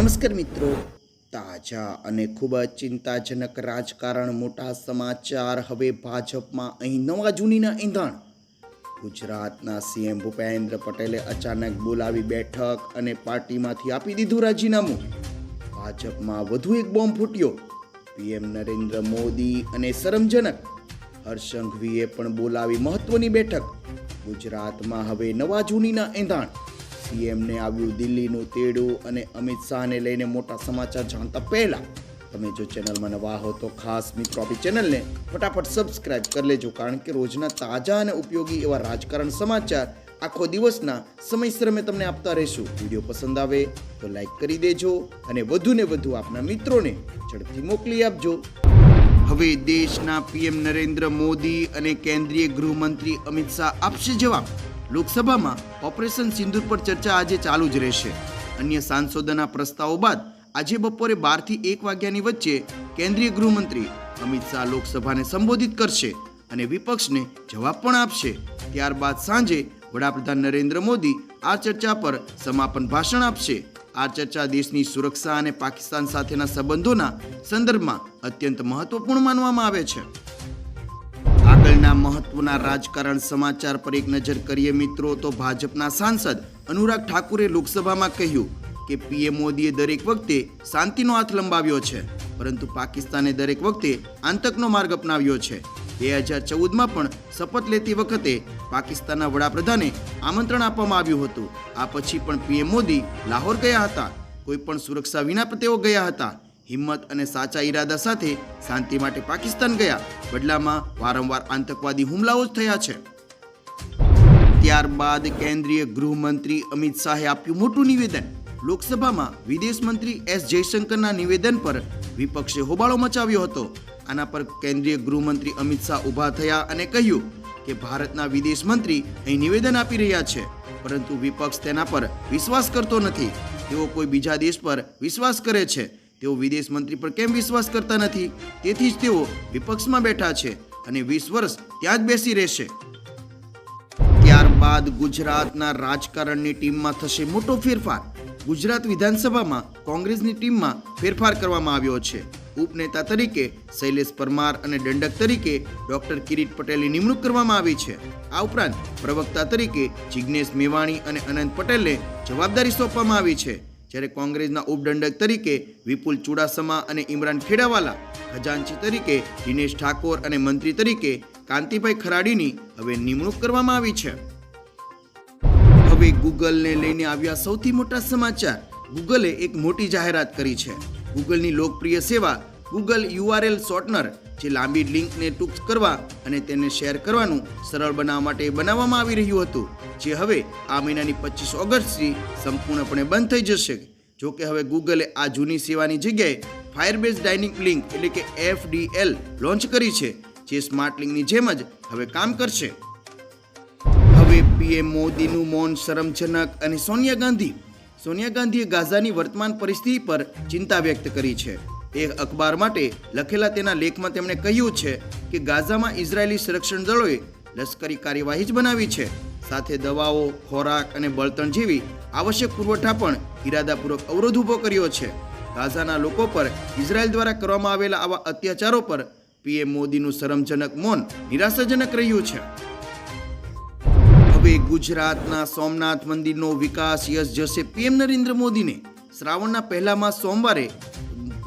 નમસ્કાર મિત્રો. તાજા અને ખૂબ જ ચિંતાજનક રાજકારણ મોટા સમાચાર. હવે ભાજપમાં અહીં નવા જૂનીના ઈંધણ. ગુજરાતના સીએમ ભૂપેન્દ્ર પટેલે અચાનક બોલાવી બેઠક અને પાર્ટીમાંથી આપી દીધું રાજીનામું. ભાજપમાં વધુ એક બોમ્બ ફૂટ્યો. પીએમ નરેન્દ્ર મોદી અને શરમજનક હર્ષંઘવીએ પણ બોલાવી મહત્વની બેઠક. ગુજરાતમાં હવે નવા જૂનીના એંધાણ સીએમને આવ્યું, દિલ્હીનું તેડું અને અમિત શાહને લઈને મોટા સમાચાર જાણતા પહેલાં તમે જો ચેનલમાં નવા હો તો ખાસ મિત્રો આપણી ચેનલને ફટાફટ સબસ્ક્રાઇબ કરી લેજો, કારણ કે રોજના તાજા અને ઉપયોગી એવા રાજકારણ સમાચાર આખો દિવસના સમયસર અમે તમને આપતા રહીશું. વીડિયો પસંદ આવે તો લાઈક કરી દેજો અને વધુને વધુ આપના મિત્રોને ઝડપથી મોકલી આપજો. હવે દેશના પીએમ નરેન્દ્ર મોદી અને કેન્દ્રીય ગૃહમંત્રી અમિત શાહ આપશે જવાબ. લોકસભામાં ઓપરેશન સિંદૂર પર ચર્ચા આજે ચાલુ જ રહેશે. અન્ય સાંસદોના પ્રસ્તાવો બાદ આજે બપોરે બારથી એક વાગ્યાની વચ્ચે કેન્દ્રીય ગૃહમંત્રી અમિત શાહ લોકસભાને સંબોધિત કરશે અને વિપક્ષને જવાબ પણ આપશે. ત્યારબાદ સાંજે વડાપ્રધાન નરેન્દ્ર મોદી આ ચર્ચા પર સમાપન ભાષણ આપશે. આ ચર્ચા દેશની સુરક્ષા અને પાકિસ્તાન સાથેના સંબંધોના સંદર્ભમાં અત્યંત મહત્વપૂર્ણ માનવામાં આવે છે. આગળના મહત્વના રાજકારણ સમાચાર પર એક નજર કરીએ મિત્રો, તો ભાજપના સાંસદ અનુરાગ ઠાકુરે લોકસભામાં કહ્યું કે પીએમ મોદીએ દરેક વખતે શાંતિનો હાથ લંબાવ્યો છે, પરંતુ પાકિસ્તાને દરેક વખતે આતંકનો માર્ગ અપનાવ્યો છે. બે હજાર ચૌદમાં પણ શપથ લેતી વખતે પાકિસ્તાનના વડાપ્રધાને આમંત્રણ આપવામાં આવ્યું હતું. આ પછી પણ પીએમ મોદી લાહોર ગયા હતા. કોઈ પણ સુરક્ષા વિના તેઓ ગયા હતા. હિંમત અને સાચા ઈરાદા સાથે શાંતિ માટે પાકિસ્તાન ગયા. બદલામાં વારંવાર આતંકવાદી હુમલાઓ જ થયા છે. ત્યારબાદ કેન્દ્રીય ગૃહમંત્રી અમિત શાહે આપ્યું મોટું નિવેદન. લોકસભામાં વિદેશ મંત્રી એસ જયશંકરના નિવેદન પર વિપક્ષે હોબાળો મચાવ્યો હતો. આના પર કેન્દ્રીય ગૃહમંત્રી અમિત શાહ ઊભા થયા અને કહ્યું કે ભારતના વિદેશ મંત્રી અહીં નિવેદન આપી રહ્યા છે, પરંતુ વિપક્ષ તેના પર વિશ્વાસ કરતો નથી. તેઓ કોઈ બીજા દેશ પર વિશ્વાસ કરે છે. તેઓ વિદેશ મંત્રી પર કેમ વિશ્વાસ કરતા નથી? તેથી જ તેઓ વિપક્ષમાં બેઠા છે અને વીસ વર્ષ ત્યાં જ બેસી રહેશે. ત્યારબાદ ગુજરાતના રાજકારણની ટીમમાં થશે મોટો ફેરફાર. ગુજરાત વિધાનસભામાં કોંગ્રેસની ટીમમાં ફેરફાર કરવામાં આવ્યો છે. ઉપનેતા તરીકે શૈલેષ પરમાર અને દંડક તરીકે ડોક્ટર કિરીટ પટેલની નિમણૂક કરવામાં આવી છે. આ ઉપરાંત પ્રવક્તા તરીકે જિજ્ઞેશ મેવાણી અને અનંત પટેલને જવાબદારી સોંપવામાં આવી છે. જ્યારે કોંગ્રેસના ઉપદંડક તરીકે વિપુલ ચુડાસમા અને ઇમરાન ખેડાવાલા, ખજાનચી તરીકે દિનેશ ઠાકોર અને મંત્રી તરીકે કાંતિભાઈ ખરાડીની હવે નિમણૂક કરવામાં આવી છે. હવે ગૂગલને લઈને આવ્યા સૌથી મોટા સમાચાર. ગૂગલે એક મોટી જાહેરાત કરી છે. ગૂગલની લોકપ્રિય સેવા ગૂગલ યુઆરએલ શોર્ટનર, જે લાંબી લિંકને ટૂંક કરવા અને તેને શેર કરવાનું સરળ બનાવવા માટે બનાવવામાં આવી રહ્યું હતું, જે હવે આ મહિનાની પચીસ ઓગસ્ટથી સંપૂર્ણપણે બંધ થઈ જશે. જો કે હવે ગૂગલે આ જૂની સેવાની જગ્યાએ ફાયરબેઝ ડાઇનિંગ લિંક એટલે કે એફડીએલ લોન્ચ કરી છે, જે સ્માર્ટ લિંકની જેમ જ હવે કામ કરશે. હવે પીએમ મોદીનું મૌન શરમજનક અને સોનિયા ગાંધી. સોનિયા ગાંધીએ ગાઝાની વર્તમાન પરિસ્થિતિ પર ચિંતા વ્યક્ત કરી છે. એક અખબાર માટે લખેલા તેના લેખમાં તેમણે કહ્યું છે કે ગાઝામાં ઇઝરાયેલી સંરક્ષણ દળોએ લશ્કરી કાર્યવાહી જ બનાવી છે. સાથે દવાઓ, ખોરાક અને બળતણ જેવી આવશ્યક પુરવઠા પણ ઇરાદાપૂર્વક અવરોધ ઊભો કર્યો છે. ગાઝાના લોકો પર ઇઝરાયેલ દ્વારા કરવામાં આવેલા આવા અત્યાચારો પર પીએમ મોદીનું શરમજનક મૌન નિરાશાજનક રહ્યું છે. હવે ગુજરાતના સોમનાથ મંદિરનો વિકાસ યશ જશે પીએમ નરેન્દ્ર મોદીને. શ્રાવણના પહેલામાં સોમવારે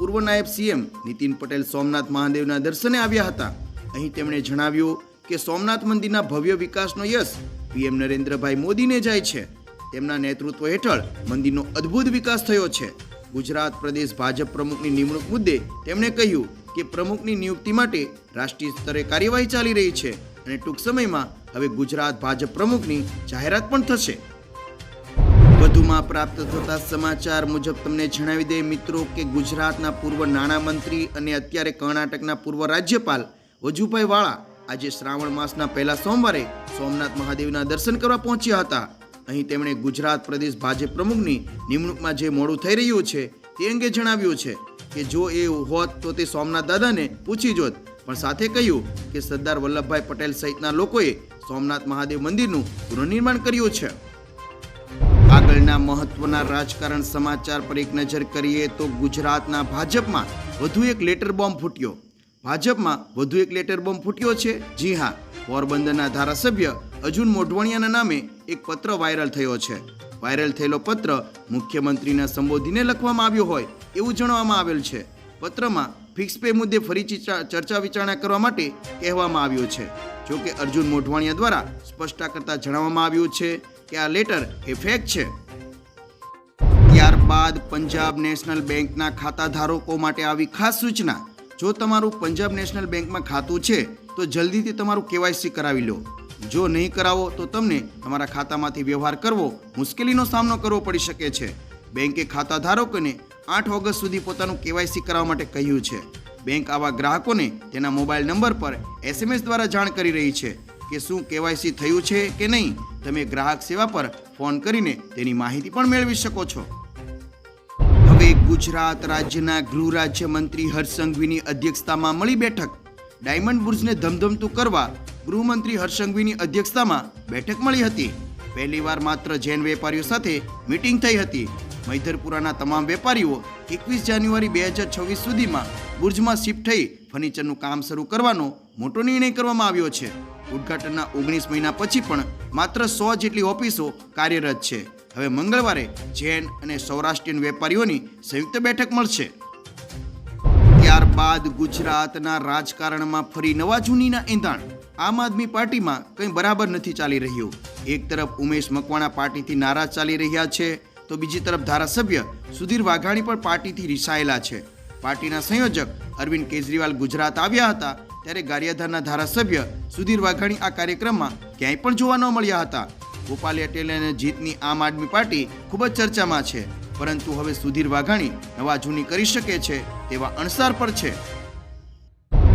પૂર્વ નાયબ સીએમ નીતિન પટેલ સોમનાથ મહાદેવના દર્શને આવ્યા હતા. અહીં તેમણે જણાવ્યું કે સોમનાથ મંદિરના ભવ્ય વિકાસનો યશ પીએમ નરેન્દ્રભાઈ મોદીને જાય છે. તેમના નેતૃત્વ હેઠળ મંદિરનો અદ્ભુત વિકાસ થયો છે. ગુજરાત પ્રદેશ ભાજપ પ્રમુખની નિમણૂક મુદ્દે તેમણે કહ્યું કે પ્રમુખની નિયુક્તિ માટે રાષ્ટ્રીય સ્તરે કાર્યવાહી ચાલી રહી છે અને ટૂંક સમયમાં હવે ગુજરાત ભાજપ પ્રમુખની જાહેરાત પણ થશે. વધુમાં પ્રાપ્ત થતા સમાચાર મુજબ તમને જણાવી દે મિત્રો કે ગુજરાતના પૂર્વ નાણામંત્રી અને અત્યારે કર્ણાટકના પૂર્વ રાજ્યપાલ વજુભાઈ વાળા આજે શ્રાવણ માસના પહેલા સોમવારે સોમનાથ મહાદેવના દર્શન કરવા પહોંચ્યા હતા. અહીં તેમણે ગુજરાત પ્રદેશ ભાજપ પ્રમુખની નિમણૂકમાં જે મોડું થઈ રહ્યું છે તે અંગે જણાવ્યું છે કે જો એ હોત તો તે સોમનાથ દાદાને પૂછી જોત. પણ સાથે કહ્યું કે સરદાર વલ્લભભાઈ પટેલ સહિતના લોકોએ સોમનાથ મહાદેવ મંદિરનું પુનઃનિર્માણ કર્યું છે. આગળના મહત્વના રાજકારણ સમાચાર પર એક નજર કરીએ તો ગુજરાતના ભાજપમાં વધુ એક લેટર બોમ્બ ફૂટ્યો. ભાજપમાં વધુ એક લેટર બોમ્બ ફૂટ્યો છે. જી હા, પોરબંદરના ધારાસભ્ય અર્જુન મોઢવાણિયાના નામે એક પત્ર વાયરલ થયો છે. વાયરલ થયેલો પત્ર મુખ્યમંત્રીના સંબોધીને લખવામાં આવ્યો હોય એવું જણાવવામાં આવેલ છે. પત્રમાં ફિક્સ પે મુદ્દે ફરી ચર્ચા વિચારણા કરવા માટે કહેવામાં આવ્યું છે. જોકે અર્જુન મોઢવાણિયા દ્વારા સ્પષ્ટતા કરતા જણાવવામાં આવ્યું છે કે આ લેટર એ ફેક છે. ત્યારબાદ પંજાબ નેશનલ બેંકના ખાતા ધારકો માટે આવી ખાસ સૂચના. જો તમારું પંજાબ નેશનલ બેંકમાં ખાતું છે, તો જલ્દીથી તમારું કેવાયસી કરાવી લો. જો નહીં કરાવો, તો તમને તમારા ખાતામાંથી વ્યવહાર કરવો મુશ્કેલીનો સામનો કરવો પડી શકે છે. બેંકે ખાતા ધારકોને આઠ ઓગસ્ટ સુધી પોતાનું કેવાયસી કરાવવા માટે કહ્યું છે. બેંક આવા ગ્રાહકોને તેના મોબાઈલ નંબર પર એસએમએસ દ્વારા જાણ કરી રહી છે. કે શું કેવાયસી થયું છે કે નહીં, તમે ગ્રાહક સેવા પર ફોન કરીને તેની માહિતી પણ મેળવી શકો છો. હવે ગુજરાત રાજ્યના ગૃહ રાજ્યમંત્રી હર્ષ સંઘવીની અધ્યક્ષતામાં મળી બેઠક. ડાયમંડ બુર્જને ધમધમતું કરવા ગૃહમંત્રી હર્ષ સંઘવીની અધ્યક્ષતામાં બેઠક મળી હતી. પહેલીવાર માત્ર જૈન વેપારીઓ સાથે મીટિંગ થઈ હતી. મૈધરપુરાના તમામ વેપારીઓ એકવીસ જાન્યુઆરી બે હજાર છવ્વીસ સુધીમાં બુર્જમાં શિફ્ટ થઈ ફર્નિચરનું કામ શરૂ કરવાનો મોટો નિર્ણય કરવામાં આવ્યો છે. ઉદ્ઘાટનના ઓગણીસ મહિના પછી પણ માત્ર સો જેટલી ઓફિસો કાર્યરત છે. હવે મંગળવારે જૈન અને સૌરાષ્ટ્રીયન વેપારીઓની સંયુક્ત બેઠક મળશે. ત્યારબાદ ગુજરાતના રાજકારણમાં ફરી નવા જૂનીના એંધાણ. આમ આદમી પાર્ટીમાં કંઈ બરાબર નથી ચાલી રહ્યું. એક તરફ ઉમેશ મકવાણા પાર્ટીથી નારાજ ચાલી રહ્યા છે, તો બીજી તરફ ધારાસભ્ય સુધીર વાઘાણી પણ પાર્ટીથી રિસાયેલા છે. પાર્ટીના સંયોજક અરવિંદ કેજરીવાલ ગુજરાત આવ્યા હતા ત્યારે ગારિયાધારના ધારાસભ્ય સુધીર વાઘાણી આ કાર્યક્રમમાં ક્યાંય પણ જોવા ન મળ્યા હતા. ગોપાલ પટેલ અને જીતની આમ આદમી પાર્ટી ખૂબ જ ચર્ચામાં છે. પરંતુ હવે સુધીર વાઘાણી નવા જૂની કરી શકે છે તેવા અણસાર પર છે.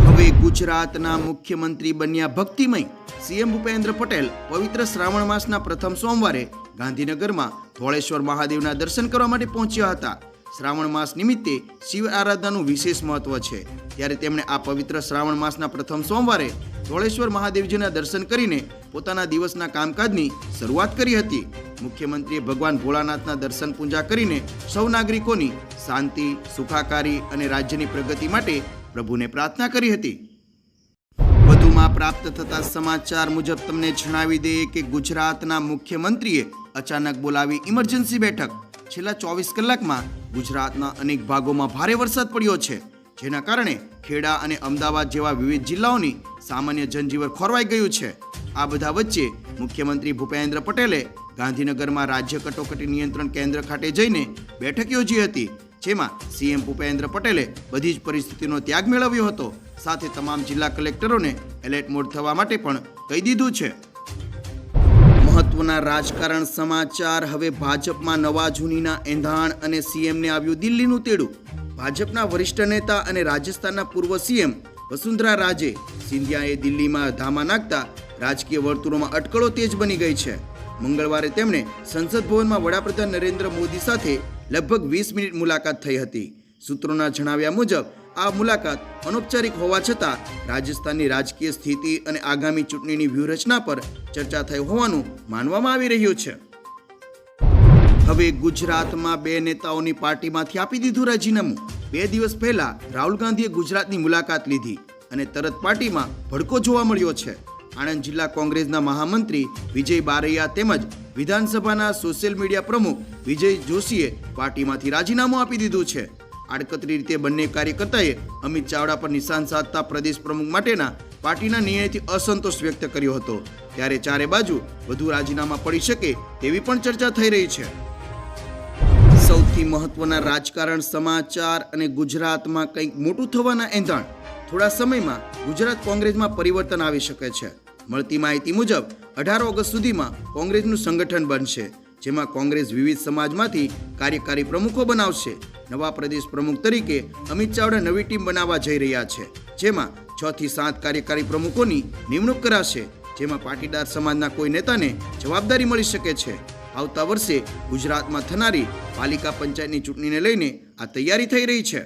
હવે ગુજરાતના મુખ્યમંત્રી બન્યા ભક્તિમય. સીએમ ભૂપેન્દ્ર પટેલ પવિત્ર શ્રાવણ માસના પ્રથમ સોમવારે ગાંધીનગરમાં ધોળેશ્વર મહાદેવના દર્શન કરવા માટે પહોંચ્યા હતા. શ્રાવણ માસ નિમિત્તે શિવ આરાધનાનું વિશેષ મહત્વ છે. ત્યારે તેમણે આ પવિત્ર શ્રાવણ માસના પ્રથમ સોમવારે ધોળેશ્વર મહાદેવજીના દર્શન કરીને પોતાના દિવસના કામકાજની શરૂઆત કરી હતી. મુખ્યમંત્રીએ ભગવાન ભોળાનાથના દર્શન પૂજા કરીને સૌ નાગરિકોની શાંતિ, સુખાકારી અને રાજ્યની પ્રગતિ માટે પ્રભુને પ્રાર્થના કરી હતી. વધુમાં પ્રાપ્ત થતા સમાચાર મુજબ તમને જણાવી દઈએ કે ગુજરાતના મુખ્યમંત્રીએ અચાનક બોલાવી ઇમરજન્સી બેઠક. છેલ્લા ચોવીસ કલાકમાં ગુજરાતના અનેક ભાગોમાં ભારે વરસાદ પડ્યો છે, જેના કારણે ખેડા અને અમદાવાદ જેવા વિવિધ જિલ્લાઓની સામાન્ય જનજીવન ખોરવાઈ ગયું છે. આ બધા વચ્ચે મુખ્યમંત્રી ભૂપેન્દ્ર પટેલે ગાંધીનગરમાં રાજ્ય કટોકટી નિયંત્રણ કેન્દ્ર ખાતે જઈને બેઠક યોજી હતી, જેમાં સીએમ ભૂપેન્દ્ર પટેલે બધી જ પરિસ્થિતિનો ત્યાગ મેળવ્યો હતો. સાથે તમામ જિલ્લા કલેક્ટરોને એલર્ટ મોડ થવા માટે પણ કહી દીધું છે. મહત્વના રાજકારણ સમાચાર. હવે ભાજપમાં નવા જૂનીના એંધાણ અને સીએમને આવ્યું દિલ્હીનું તેડું. ભાજપના વરિષ્ઠ નેતા અને રાજસ્થાનના પૂર્વ સીએમ વસુંધરા રાજે સિંધિયાએ દિલ્હીમાં ધામા નાખતા રાજકીય વર્તુળોમાં અટકળો તેજ બની ગઈ છે. મંગળવારે તેમણે સંસદ ભવનમાં વડાપ્રધાન નરેન્દ્ર મોદી સાથે લગભગ વીસ મિનિટ મુલાકાત થઈ હતી. સૂત્રોના જણાવ્યા મુજબ આ મુલાકાત અનૌપચારિક હોવા છતાં રાજસ્થાનની રાજકીય સ્થિતિ અને આગામી ચૂંટણીની વ્યૂહરચના પર ચર્ચા થઈ હોવાનું માનવામાં આવી રહ્યું છે. હવે ગુજરાતમાં બે નેતાઓની પાર્ટીમાંથી આપી દીધું રાજીનામું. બે દિવસ પહેલા રાહુલ ગાંધીએ ગુજરાતની મુલાકાત લીધી અને તરત પાર્ટીમાં ભડકો જોવા મળ્યો છે. આણંદ જિલ્લા કોંગ્રેસના મહામંત્રી વિજય બારૈયા તેમજ વિધાનસભાના સોશિયલ મીડિયા પ્રમુખ વિજય જોશીએ પાર્ટીમાંથી રાજીનામું આપી દીધું છે. આડકતરી રીતે બંને કાર્યકર્તાએ અમિત ચાવડા પર નિશાન સાધતા પ્રદેશ પ્રમુખ માટેના પાર્ટીના નિર્ણયથી અસંતોષ વ્યક્ત કર્યો હતો. ત્યારે ચારે બાજુ વધુ રાજીનામા પડી શકે તેવી પણ ચર્ચા થઈ રહી છે. સૌથી મહત્વના રાજકારણ, સમાચાર અને ગુજરાતમાં કંઈક મોટું થવાના એંધાણ. થોડા સમયમાં ગુજરાત કોંગ્રેસમાં પરિવર્તન આવી શકે છે. મળતી માહિતી મુજબ, અઢાર ઓગસ્ટ સુધીમાં કોંગ્રેસનું સંગઠન બનશે, જેમાં કોંગ્રેસ વિવિધ સમાજમાંથી કાર્યકારી પ્રમુખો બનાવશે. નવા પ્રદેશ પ્રમુખ તરીકે અમિત ચાવડા નવી ટીમ બનાવવા જઈ રહ્યા છે. જેમાં છ થી સાત કાર્યકારી પ્રમુખોની નિમણૂક કરાશે, જેમાં પાટીદાર સમાજના કોઈ નેતાને જવાબદારી મળી શકે છે. આવતા વર્ષે ગુજરાતમાં થનારી પાલિકા પંચાયતની ચૂંટણીને લઈને આ તૈયારી થઈ રહી છે.